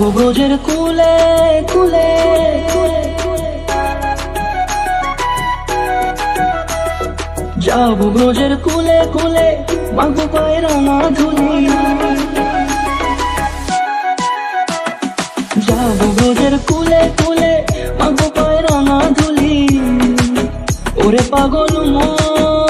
যাব ব্রজের কুলে কুলে যাব কুলে কুলে, মাগো পায়ের ধুলি যাব কুলে কুলে, মাগো পায়ের না ধুলি ওরে পাগল মন।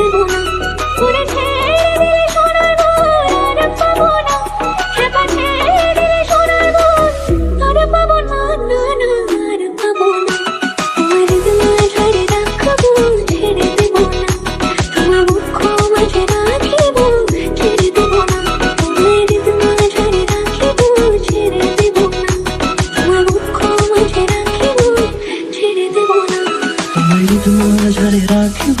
দেব না ওরে ছেড়ে দিলে সোনার মন আর পাবো না। খেপা ছেড়ে দিলে সোনার মন আর পাবো না না না, আর পাবো না। তোমার তোমার রাখিব